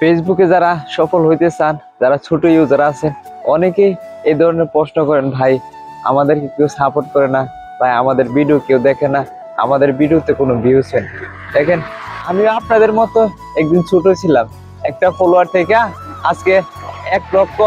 ফেসবুকে যারা সফল হইতে চান, যারা ছোট ইউজার আছেন, অনেকেই এই ধরনের প্রশ্ন করেন, ভাই, আমাদেরকে কেউ সাপোর্ট করে না, ভাই, আমাদের ভিডিও কেউ দেখে না, আমাদের ভিডিওতে কোনো ভিউজ হয় দেখেন, আমি আপনাদের মতো একদিন ছোট ছিলাম, একটা ফলোয়ার থেকে আজকে এক লক্ষ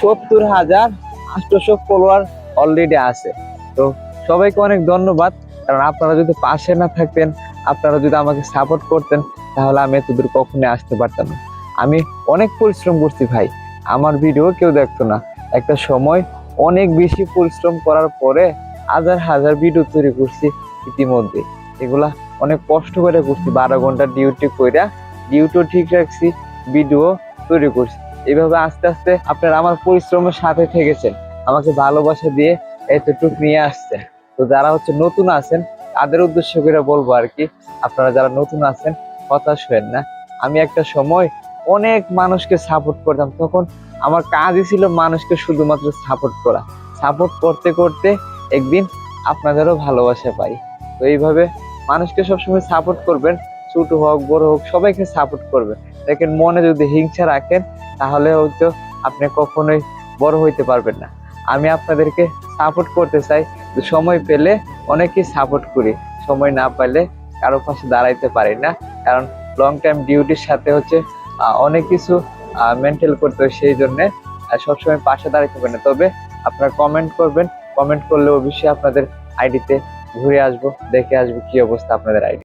সত্তর হাজার আটশো ফলোয়ার অলরেডি আছে। তো সবাইকে অনেক ধন্যবাদ, কারণ আপনারা যদি পাশে না থাকতেন, আপনারা যদি আমাকে সাপোর্ট করতেন, তাহলে আমি এত দূর কখনোই আসতে পারতাম না। আমি অনেক পরিশ্রম করছি ভাই। আমার ভিডিও কেউ দেখতো না। একটা সময় অনেক বেশি পরিশ্রম করার পরে হাজার হাজার ভিডিও তৈরি করছি ইতিমধ্যে। এগুলা অনেক কষ্ট করে করছি। বারো ঘণ্টা ডিউটি কইরা ডিউটিও ঠিক রাখছি ভিডিও তৈরি করছি। এইভাবে আস্তে আস্তে আপনারা আমার পরিশ্রমের সাথে থেকেছেন। আমাকে ভালোবাসা দিয়ে এতটুকু নিয়ে আসছেন তো যারা হচ্ছে নতুন আছেন, তাদের উদ্দেশ্য করে বলব আর কি, আপনারা যারা নতুন আছেন হতাশ হবেন না। আমি একটা সময় অনেক মানুষকে সাপোর্ট করতাম। তখন আমার কাজই ছিল মানুষকে শুধুমাত্র সাপোর্ট করা। সাপোর্ট করতে করতে একদিন আপনাদেরও ভালোবাসা পাই। তো এইভাবে মানুষকে সবসময় সাপোর্ট করবেন। ছোট হোক, বড় হোক, সবাইকে সাপোর্ট করবেন। দেখেন মনে যদি হিংসা রাখেন, তাহলে হয়তো আপনি কখনোই বড় হইতে পারবেন না। আমি আপনাদেরকে সাপোর্ট করতে চাই। সময় পেলে অনেকেই সাপোর্ট করি। সময় না পাইলে কারও পাশে দাঁড়াইতে পারি না। কারণ লং টাইম ডিউটির সাথে হচ্ছে অনেক কিছু মেনটেন করতে হয় সেই জন্যে সবসময় পাশে দাঁড়িয়ে থাকবেন না। তবে আপনারা কমেন্ট করবেন কমেন্ট করলে অবশ্যই আপনাদের আইডিতে ঘুরে আসব, দেখে আসব কি অবস্থা আপনাদের আইডি